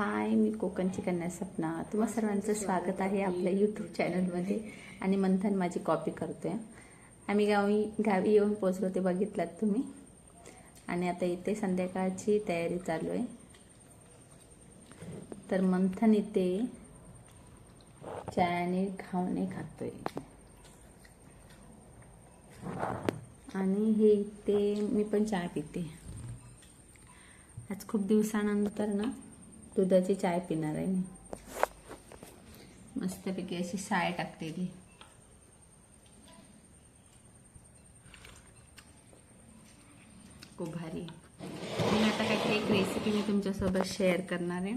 हाय मी कोकणची कन्या सपना. तुम्हा सर्वांचं स्वागत आहे आपल्या यूट्यूब चॅनलमध्ये आणि मंथन माझी कॉपी करतोय. आम्ही गावी गावी येऊन पोचलो ते बघितलात तुम्ही. आणि आता इथे संध्याकाळची तयारी चालू आहे. तर मंथन इथे चायने घावणे खातोय. आणि हे इथे मी पण चहा पिते. आज खूप दिवसानंतर ना दुधाची चाय पिणार आहे मी. मस्तपैकी अशी साय टाकलेली खूप भारी. मी आता काहीतरी एक रेसिपी मी तुमच्यासोबत शेअर करणार आहे.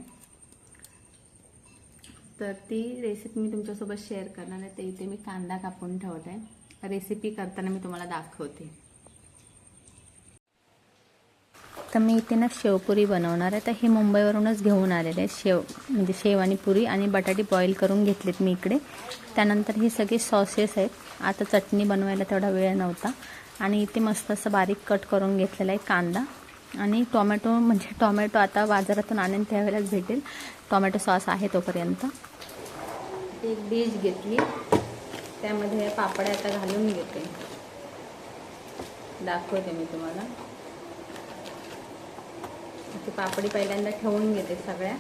तर ती रेसिपी मी तुमच्यासोबत शेअर करणार आहे. ते इथे मी कांदा कापून ठेवत. आहे रेसिपी करताना मी तुम्हाला दाखवते. तर मी इथे ना शेवपुरी बनवणार आहे. तर हे मुंबईवरूनच घेऊन आलेले आहे शेव म्हणजे शेव आणि पुरी आणि बटाटे बॉईल करून घेतलेत मी इकडे. त्यानंतर हे सगळे सॉसेस आहेत. आता चटणी बनवायला तेवढा वेळ नव्हता. आणि इथे मस्त असं बारीक कट करून घेतलेला आहे कांदा. आणि टोमॅटो म्हणजे टोमॅटो आता बाजारातून आणून त्यावेळेलाच भेटेल. टोमॅटो सॉस आहे तोपर्यंत. एक डिश घेतली. त्यामध्ये पापड्या आता घालून घेते. दाखवते मी तुम्हाला. ती पापडी पहिल्यांदा ठेवून घेते सगळ्या.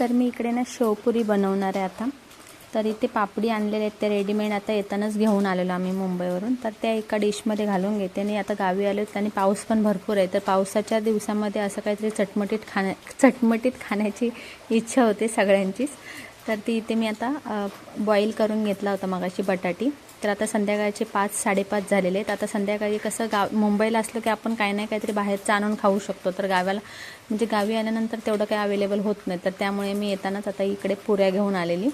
तर मी इकडे ना शेवपुरी बनवणार आहे आता. तर इथे पापडी आणलेले आहेत ते रेडीमेड आता येतानाच घेऊन आलेलो आम्ही मुंबईवरून. तर त्या एका डिशमध्ये घालून घेते. आणि आता गावी आलो आणि पाऊस पण भरपूर आहे. तर पावसाच्या दिवसामध्ये असं काहीतरी चटमटीत खाण्या चटमटीत खाण्याची इच्छा होते सगळ्यांचीच. तर ती इथे मी आता बॉईल करून घेतला होता मगाशी बटाटी. तर आता संध्याकाळचे पाच साडेपाच झालेले आहेत. आता संध्याकाळी कसं गाव मुंबईला असलं की आपण काही नाही काहीतरी बाहेरचं आणून खाऊ शकतो. तर गावाला म्हणजे गावी आल्यानंतर तेवढं काही अवेलेबल होत नाही. तर त्यामुळे मी येतानाच आता इकडे पुऱ्या घेऊन आलेली.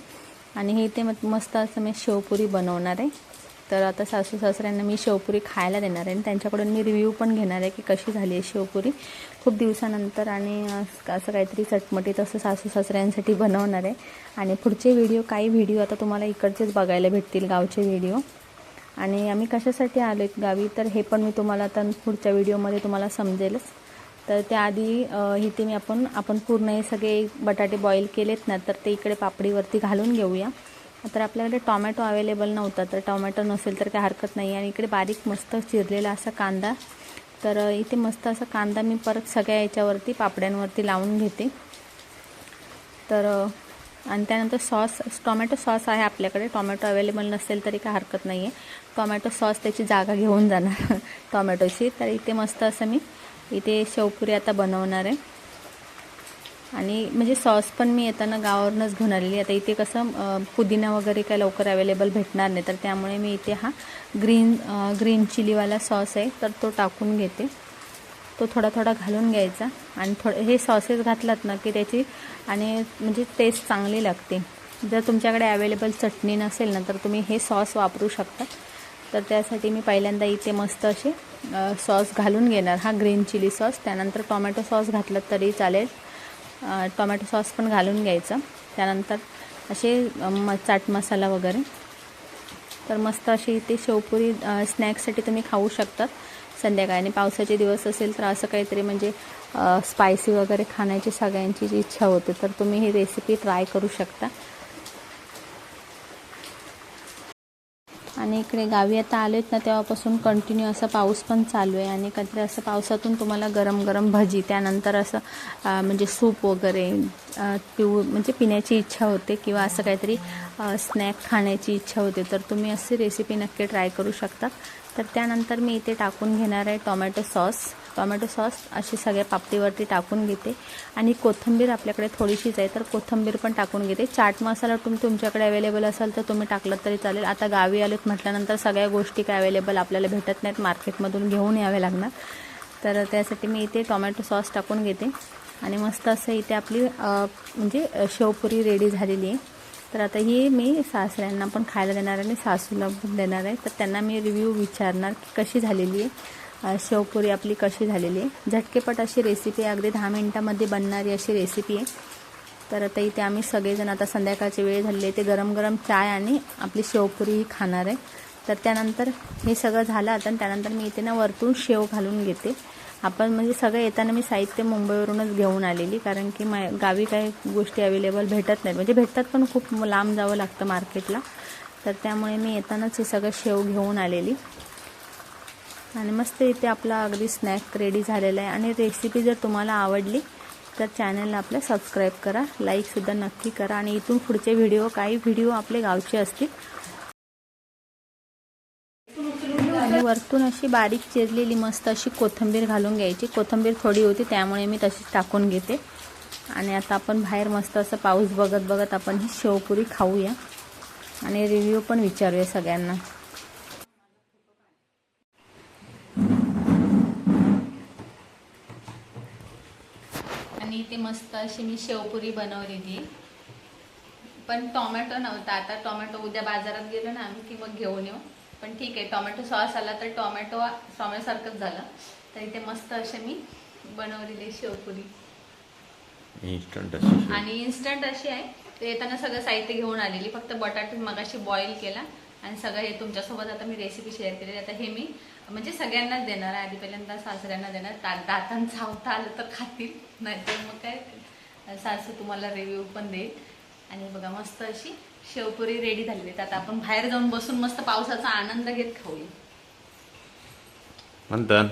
आणि हे इथे मस्त असं मी शेवपुरी बनवणार आहे. तर आता सासू सासऱ्यांना मी शेवपुरी खायला देणार आहे. आणि त्यांच्याकडून मी रिव्ह्यू पण घेणार आहे की कशी झाली आहे शेवपुरी. खूप दिवसानंतर आणि असं काहीतरी चटमटीत असं सासू सासऱ्यांसाठी बनवणार आहे. आणि पुढचे व्हिडिओ काही व्हिडिओ आता तुम्हाला इकडचेच बघायला भेटतील गावचे व्हिडिओ आणि आम्ही कशासाठी आलो आहे गावी तर हे पण मी तुम्हाला आता पुढच्या व्हिडिओमध्ये तुम्हाला समजेलच. तर त्याआधी इथे मी आपण आपण पूर्ण हे सगळे बटाटे बॉईल केलेत ना तर ते इकडे पापडीवरती घालून घेऊया. तर आपल्याकडे टॉमॅटो अवेलेबल नव्हता तर टॉमॅटो नसेल तर काही हरकत नाही. आणि इकडे बारीक मस्त चिरलेला असा कांदा. तर इथे मस्त असा कांदा मी परत सगळ्या याच्यावरती पापड्यांवरती लावून घेते. तर आणि त्यानंतर सॉस टॉमॅटो सॉस आहे आपल्याकडे. टॉमॅटो अवेलेबल नसेल तरी काय हरकत नाही आहे टॉमॅटो सॉस त्याची जागा घेऊन जाणार टॉमॅटोची. तर इथे मस्त असं मी इथे शेवपुरी आता बनवणार आहे. आणि म्हणजे सॉस पण मी येताना गावावरूनच घेऊन आलेली आता इथे कसं पुदिना वगैरे काय लवकर अवेलेबल भेटणार नाही. तर त्यामुळे मी इथे हा ग्रीन ग्रीन चिलीवाला सॉस आहे तर तो टाकून घेते. तो थोडा थोडा घालून घ्यायचा. आणि थोडं हे सॉसेस घातलात ना की त्याची आणि म्हणजे टेस्ट चांगली लागते. जर तुमच्याकडे अवेलेबल चटणी नसेल ना तर तुम्ही हे सॉस वापरू शकता. तर त्यासाठी मी पहिल्यांदा इथे मस्त असे सॉस घालून घेणार. हा ग्रीन चिली सॉस. त्यानंतर टोमॅटो सॉस घातलात तरी चालेल. टोमॅटो सॉस पण घालून घ्यायचं. त्यानंतर असे म चाट मसाला वगैरे. तर मस्त अशी इथे शेवपुरी स्नॅक्ससाठी तुम्ही खाऊ शकतात. संध्याकाळी आणि पावसाचे दिवस असेल तर असं काहीतरी म्हणजे स्पायसी वगैरे खाण्याची सगळ्यांची जी इच्छा होते तर तुम्ही ही रेसिपी ट्राय करू शकता. आणि इकडे गावी आता आलेत ना तेव्हापासून कंटिन्यू असं पाऊस पण चालू आहे. आणि कधी असं पावसातून तुम्हाला गरम गरम भजी त्यानंतर असं म्हणजे सूप वगैरे पिऊ म्हणजे पिण्याची इच्छा होते किंवा असं काहीतरी स्नॅक खाण्याची इच्छा होते. तर तुम्ही अशी रेसिपी नक्की ट्राय करू शकता. तर त्यानंतर मी इथे टाकून घेणार आहे टोमॅटो सॉस टोमॅटो सॉस अशी सगळ्या पापडीवरती टाकून घेते. आणि कोथिंबीर आपल्याकडे थोडीशीच आहे तर कोथिंबीर पण टाकून घेते. चाट मसाला तुम्ही तुमच्याकडे अवेलेबल असाल तर तुम्ही टाकलं तरी चालेल. आता गावी आलेत म्हटल्यानंतर सगळ्या गोष्टी काय अवेलेबल आपल्याला भेटत नाहीत. मार्केटमधून घेऊन यावे लागणार. तर त्यासाठी मी इथे टोमॅटो सॉस टाकून घेते. आणि मस्त असं इथे आपली म्हणजे शेवपुरी रेडी झालेली आहे. तर आता ही मी सासऱ्यांना पण खायला देणार आहे आणि सासूला पण देणार आहे. तर त्यांना मी रिव्ह्यू विचारणार की कशी झालेली आहे. शेवपुरी आपली कशी झालेली आहे. झटकेपट अशी रेसिपी आहे. अगदी दहा मिनटामध्ये बनणारी अशी रेसिपी आहे. तर आता इथे आम्ही सगळेजण आता संध्याकाळची वेळ झालेली आहे. ते गरम गरम चाय आणि आपली शेवपुरी ही खाणार आहे. तर त्यानंतर हे सगळं झालं आता आणि त्यानंतर मी इथे ना वरतून शेव घालून घेते. आपण म्हणजे सगळं येताना मी साहित्य मुंबईवरूनच घेऊन आलेली कारण की मा गावी काही गोष्टी अवेलेबल भेटत नाहीत. म्हणजे भेटतात पण खूप लांब जावं लागतं मार्केटला तर त्यामुळे मी येतानाच हे सगळं शेव घेऊन आलेली. आणि मस्त इथे आपला अगदी स्नॅक रेडी झालेला आहे. आणि रेसिपी जर तुम्हाला आवडली तर चॅनलला आपल्या सबस्क्राईब करा लाईकसुद्धा नक्की करा. आणि इथून पुढचे व्हिडिओ काही व्हिडिओ आपले गावचे असतील. आणि वरतून अशी बारीक चिरलेली मस्त अशी कोथिंबीर घालून घ्यायची. कोथिंबीर थोडी होती त्यामुळे मी तशीच टाकून घेते. आणि आता आपण बाहेर मस्त असं पाऊस बघत बघत आपण ही शेवपुरी खाऊया. आणि रिव्ह्यू पण विचारूया सगळ्यांना. आणि इथे मस्त अशी मी शेवपुरी बनवलेली. पण टोमॅटो नव्हता. आता टोमॅटो उद्या बाजारात गेलो ना आम्ही की मग घेऊन येऊ. पण ठीक आहे टोमॅटो सॉस आला तर टोमॅटो टोमॅटोसारखंच झालं. तर इथे मस्त असे मी बनवलेली शेवपुरी. इन्स्टंट आणि इन्स्टंट अशी आहे. ते येताना सगळं साहित्य घेऊन आलेली. फक्त बटाटे मगाशी बॉईल केला. आणि सगळं हे तुमच्यासोबत आता मी रेसिपी शेअर केलेली. आता हे मी म्हणजे सगळ्यांनाच देणार आहे. आधी पहिल्यांदा सासऱ्यांना देणार. दातांचा चावता आलं तर खातील. नाहीतर मग काय? सासू तुम्हाला रिव्ह्यू पण देईल. आणि बघा मस्त अशी शेवपुरी रेडी झालेली आहे. तर आता आपण बाहेर जाऊन बसून मस्त पावसाचा आनंद घेत खाऊया. म्हणतात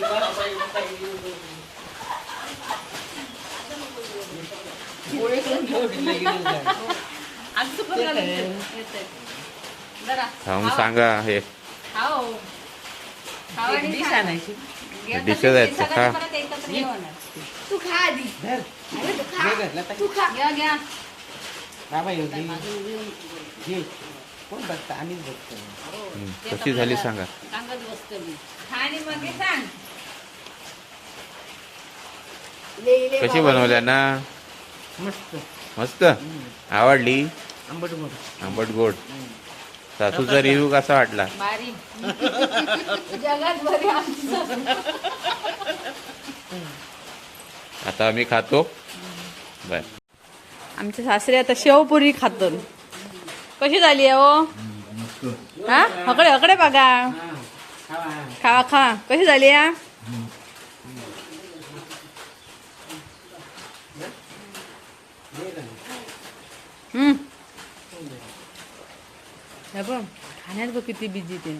जरा खाऊन सांगा हे. डिश खा. आणायची ते घेऊन. तू खा आधी. तू खा. तू खा. घ्या घ्या. कोण बघतं? आम्हीच बघतो. हं, कशी झाली सांगा. सांगत बसतो मी. खा आणि मग हे सांग. ले ले कशी. बनवल्या ना? मस्त. मस्त? आवडली? आंबट गोड. आंबट गोड. सासूचा रिव्ह्यू कसा वाटला? बारी जगात बरी आमची आता आम्ही खातो. बर. आमचे सासरे आता शेवपुरी खातो कशी झाली आहे हो हा? हकडे हकडे बघा. खावा. खा खा कशी झाली आहे हे बघ खाण्यात बघ किती बिझी ते.